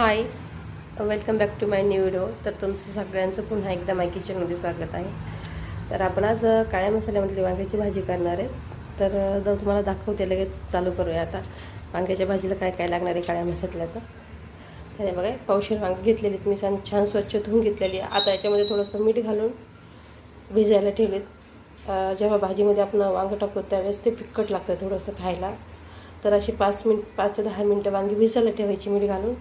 Hi welcome back to my new video तर तुमचं सगळ्यांचं पुन्हा एकदा माय किचनमध्ये स्वागत आहे. तर आपण आज काळ्या मसाल्यामधली वांग्याची भाजी करणार आहे. तर तुम्हाला दाखवते लगेच चालू करूया आता. वांग्याच्या भाजीला काय काय लागणार आहे काळ्या मसाल्याला तर? हे बघा पावशेर वांगी घेतलेली मी. छान छान स्वच्छ धुवून घेतलेली आता याच्यामध्ये थोडंसं मीठ घालून भिजायला ठेवलेत. जेव्हा भाजीमध्ये आपण वांगं टाकतो त्यावेळेस ते फिक्कट लागतं थोडंसं खायला. तर अशी पाच मिनिट पाच ते दहा मिनटं वांगी भिजायला ठेवायची मीठ घालून.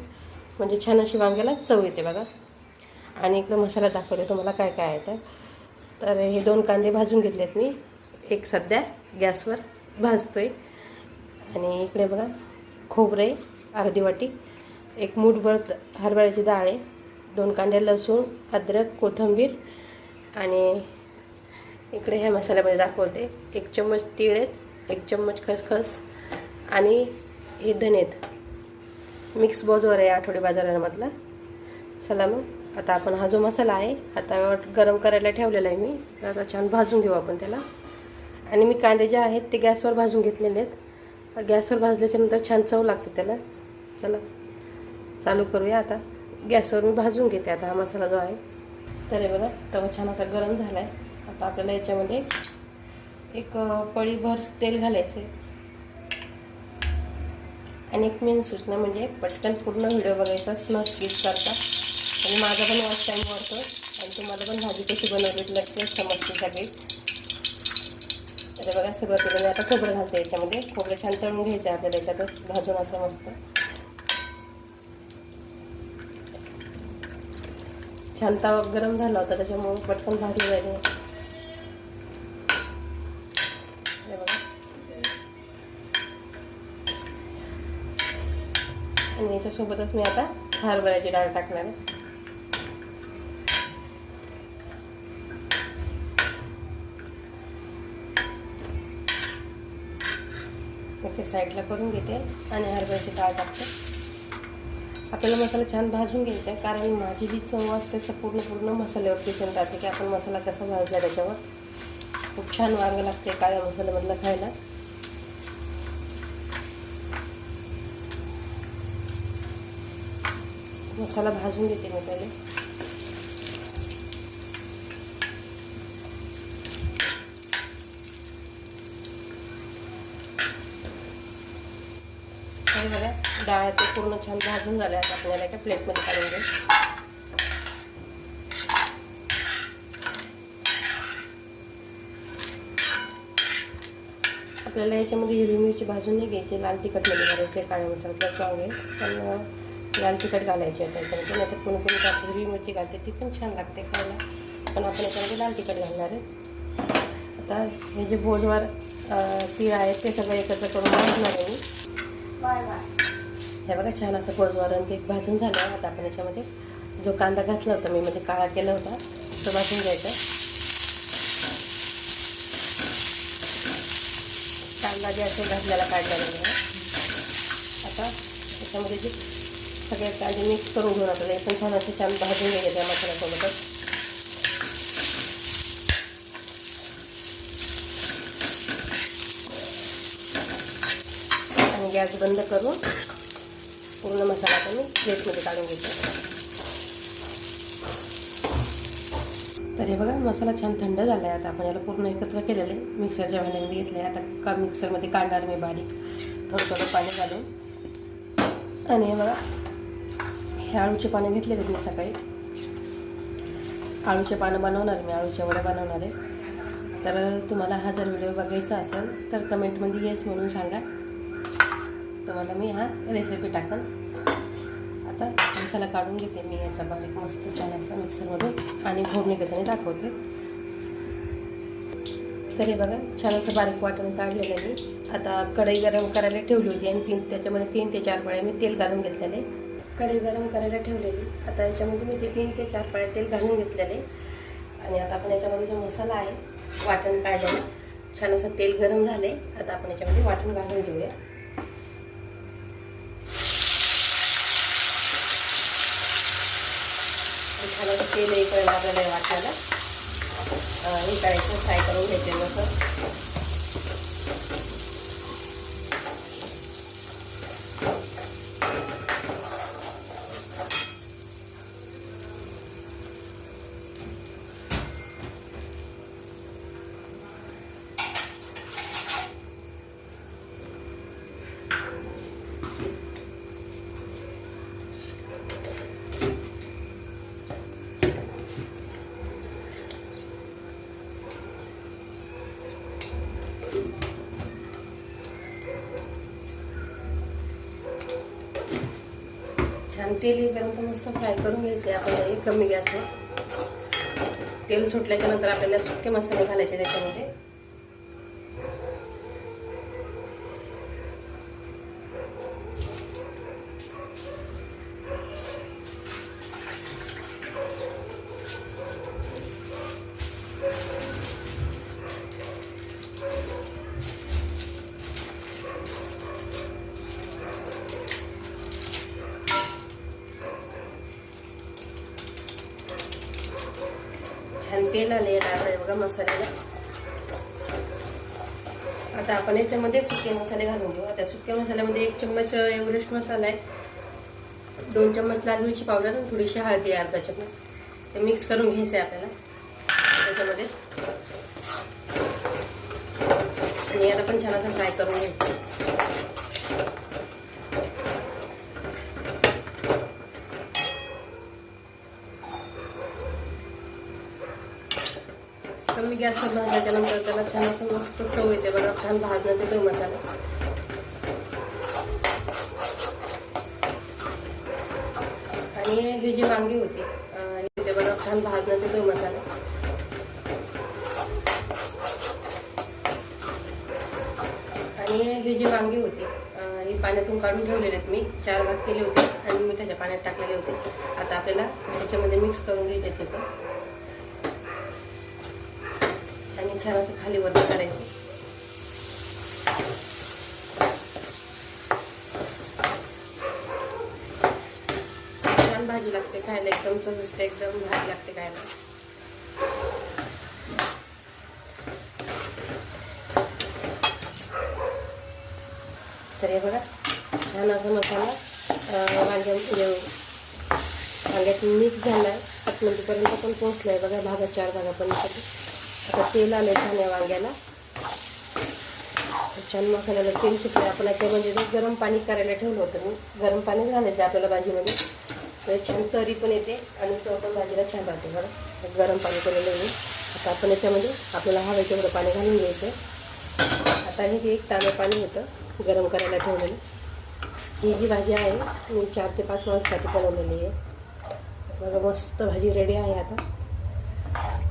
म्हणजे छान अशी वांग्याला चव येते बघा. आणि इकडं मसाला दाखवते तुम्हाला काय काय आहे तर. तर हे दोन कांदे भाजून घेतलेत मी. एक सध्या गॅसवर भाजतोय. आणि इकडे बघा खोबरे अर्धी वाटी एक मूठभर हरभऱ्याची डाळ आहे. दोन कांदे लसूण अद्रक कोथिंबीर आणि इकडे ह्या मसाल्यामध्ये दाखवते. एक चम्मच तीळ आहेत एक चम्मच खसखस आणि हे धने आहेत मिक्स बोजवर आहे आठवडी बाजारामधला. चला मग आता आपण हा जो मसाला आहे आता गरम करायला ठेवलेला आहे मी. तर आता छान भाजून घेऊ आपण त्याला. आणि मी कांदे जे आहेत ते गॅसवर भाजून घेतलेले आहेत. गॅसवर भाजल्याच्यानंतर छान चव लागते त्याला. चला चालू करूया आता. गॅसवर मी भाजून घेते आता हा मसाला जो आहे. तर हे बघा तवा छान असा गरम झाला आहे आता आपल्याला याच्यामध्ये एक पळीभर तेल घालायचं आहे आणि एक मेन सूचना म्हणजे पटकन पूर्ण व्हिडिओ बघायचा न स्किप करता. आणि माझा पण वॉच टाईम वाढतो आणि तुम्हाला पण भाजी कशी बनवली नक्कीच समजते सगळी. तर बघा सुरुवातीला मी आता खोबरं घालते याच्यामध्ये. खोबरं छान तळून घ्यायचं आपल्याला याच्यातच. भाजून असं मस्त. छान तवा गरम झाला होता त्याच्यामुळे पटकन भाजलं जाईल हे बघा आणि याच्यासोबतच मी आता हरभऱ्याची डाळ टाकणार आहे. ओके साईडला करून घेते आणि हरभऱ्याची डाळ टाकते. आपल्याला मसाला छान भाजून घ्यायचा आहे कारण माझी जी चव असते असं पूर्ण पूर्ण मसाल्यावर टिकून राहते की आपण मसाला कसा भाजला त्याच्यावर. खूप छान वांग लागते काळ्या मसाल्यामधला खायला. मसाला भाजून घेते मी पहिले. बघा डाळ ते पूर्ण छान भाजून झाल्या आता आपल्याला एका प्लेटमध्ये काढून घेऊ. आपल्याला याच्यामध्ये हिरवी मिरची भाजून नाही घ्यायची लाल तिखटमध्ये घालायचे काळ्या मसाला वांगे पण लाल तिखट घालायचे आता याच्यामध्ये नाही तर कोणी कोणी त्यात हिरवी मिरची घालते ती पण छान लागते खायला. पण आपण याच्यामध्ये लाल तिखट घालणार आहे. आता हे जे भोजवार तीळ आहेत ते सगळं एकत्र करून भाजणार आहे मी. हे बघा छान असं भोजवारण ते भाजून झालं. आता आपण याच्यामध्ये जो कांदा घातला होता मी म्हणजे काळा केला होता तो भाजून घ्यायचा. कांदा जे असेल घातलेला काढलेला आता त्याच्यामध्ये जे सगळ्यात कांदे मिक्स करून घेऊन आपल्याला. पण छान असे छान भाजून घ्यायचे त्या मसाल्यासोबतच. आणि गॅस बंद करून पूर्ण मसाला आता मी प्लेटमध्ये काढून घेतो तर हे बघा मसाला छान थंड झाला आहे आता आपण याला पूर्ण एकत्र केलेले मिक्सरच्या भांड्यामध्ये घेतले आता का मिक्सरमध्ये काढणार मी बारीक. थोडं थोडं पाणी घालून. आणि हे बघा हे आळूचे पानं घेतलेले मी सकाळी. आळूचे पानं बनवणार मी आळूच्या वड्या बनवणार आहे. तर तुम्हाला हा जर व्हिडिओ बघायचा असेल तर कमेंटमध्ये येस म्हणून सांगा. तुम्हाला मी हा रेसिपी टाकन. आता मसाला काढून घेते मी याचा बारीक मस्त छान असा मिक्सरमधून आणि फोडणी घेताना दाखवते. तरी बघा छान असं बारीक वाटण काढलेलं आहे मी. आता कढई गरम करायला ठेवली होती आणि तीन त्याच्यामध्ये तीन ते चार पळ्या मी तेल घालून घेतलेले कढी गरम करायला ठेवलेली. आता याच्यामध्ये मी ते तीन ते चार पळ्या तेल घालून घेतलेले. आणि आता आपण याच्यामध्ये जो मसाला आहे वाटण काढलेलं छान असं तेल गरम झाले आता आपण याच्यामध्ये वाटण घालून घेऊया. छान असं तेल येईपर्यंत आपल्याला वाटायला. वाटणाला हे करायचं फ्राय करून घेते मग आणि तेल येईपर्यंत मस्त फ्राय करून घ्यायचे. आपल्याला हे कमी गॅसवर. तेल सुटल्याच्या नंतर आपल्याला सुके मसाले घालायचे त्याच्यामध्ये. छान तेल आले आहे बघा मसाल्याला. आता आपण याच्यामध्ये सुके मसाले घालून घेऊ. आता सुक्या मसाल्यामध्ये एक चम्मच एव्हरेस्ट मसाला आहे. दोन चम्मच लाल मिरची पावडर आणि थोडीशी हळदी आहे अर्धा चम्मच. ते मिक्स करून घ्यायचं आहे आपल्याला. त्याच्यामध्ये. आणि याला पण छान असं फ्राय करून घ्यायचं कमी गॅसवर भाजायच्या नंतर त्याला छान असं मस्त चव येते बघा छान भाजण्यात येतो मसाला आणि हे जी वांगी होती ते बघा छान भाजण्यात येतो मसाला आणि हे जी वांगी होती ही पाण्यातून काढून ठेवलेले आहेत मी चार भाग केले होते आणि मिठाच्या पाण्यात टाकलेले होते. आता आपल्याला त्याच्यामध्ये मिक्स करून घ्यायचे ते पण आणि छान असं खाली वरती करायचं. छान भाजी लागते खायला एकदम चविष्ट एकदम भाजी लागते खायला. तर हे बघा छान असा मसाला वांग्या म्हणजे वांग्यात मिक्स झाला आहे आतमध्येपर्यंत पण पोहोचला आहे बघा भागा चार भागापर्यंत. आता तेल आलं छान या वांग्याला. छान मसाल्याला तेल सुटलं आपण याच्यामध्ये म्हणजे गरम पाणी करायला ठेवलं होतं. मी गरम पाणी घालायचं आपल्याला भाजीमध्ये. तर छान तरी पण येते आणि चव पण भाजीला छान राहते. बरं? गरम पाणी केलेलं मी आता आपण याच्यामध्ये आपल्याला हवं तेवढं पाणी घालून घ्यायचं. आता हे जे एक तांबे पाणी होतं गरम करायला ठेवलेलं. ही जी भाजी आहे मी चार ते पाच माणसासाठी बनवलेली आहे. बघा मस्त भाजी रेडी आहे आता.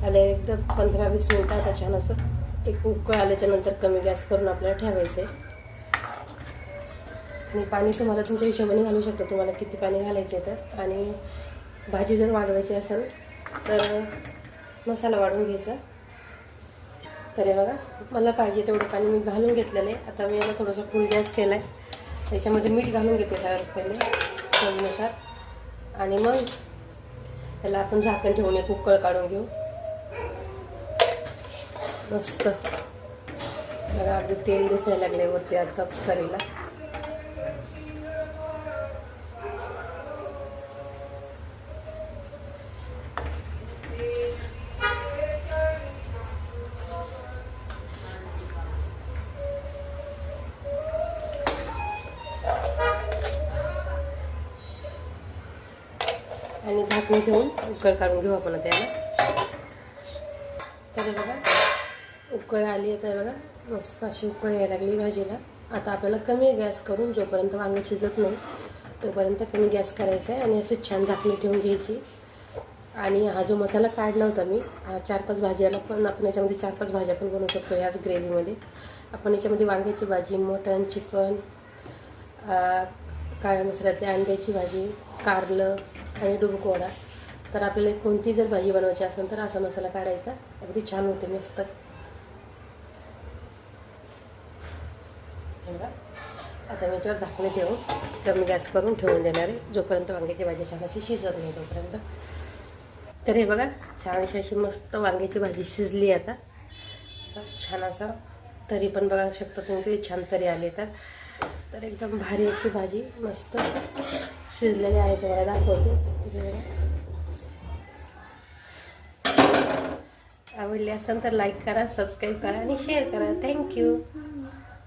आले एकदम पंधरा वीस मिनटं आता छान असं एक उकळ आल्याच्यानंतर कमी गॅस करून आपल्याला ठेवायचं आहे आणि पाणी तुम्हाला तुमच्या हिशोबाने घालू शकता. तुम्हाला किती पाणी घालायचे तर. आणि भाजी जर वाढवायची असेल तर मसाला वाढून घ्यायचा. तर हे बघा मला पाहिजे तेवढं पाणी मी घालून घेतलेलं आहे. आता मी याला थोडंसं फुल गॅस केला आहे त्याच्यामध्ये मीठ घालून घेते सगळ्यात पहिले चवीनुसार. आणि मग त्याला आपण झाकण ठेवून एक उकळ काढून घेऊ. मस्त. बघा अगदी तेल दिसायला लागले वरती आता करीला आणि झाकून ठेवून उकळ काढून घेऊ आपण त्याला तर बघा उकळ आली आहे बघा मस्त अशी उकळ यायला लागली भाजीला. आता आपल्याला कमी गॅस करून जोपर्यंत वांगे शिजत नाही तोपर्यंत कमी गॅस करायचा आहे आणि अशी छान झाकणी ठेवून घ्यायची. आणि हा जो मसाला काढला होता मी चार पाच भाज्याला पण आपण याच्यामध्ये चार पाच भाज्या पण बनवू शकतो ह्याच ग्रेव्हीमध्ये. आपण याच्यामध्ये वांग्याची भाजी मटण चिकन काळ्या मसाल्यातल्या अंड्याची भाजी कारलं आणि डुबकोडा तर आपल्याला कोणती जर भाजी बनवायची असेल तर असा मसाला काढायचा. अगदी छान होते मस्त हे बघा. आता मी याच्यावर झाकणे ठेवून कमी गॅस करून ठेवून देणार आहे. जोपर्यंत वांग्याची भाजी छान अशी शिजत नाही तोपर्यंत. तर हे बघा छानशी अशी मस्त वांग्याची भाजी शिजली आता. छान असा तरी पण बघा शकतो तुम्ही किती छान तरी आली तर. तर एकदम भारी अशी भाजी मस्त शिजलेली आहे तुम्हाला दाखवते. आवडली असेल तर लाईक करा सबस्क्राईब करा आणि शेअर करा. थँक्यू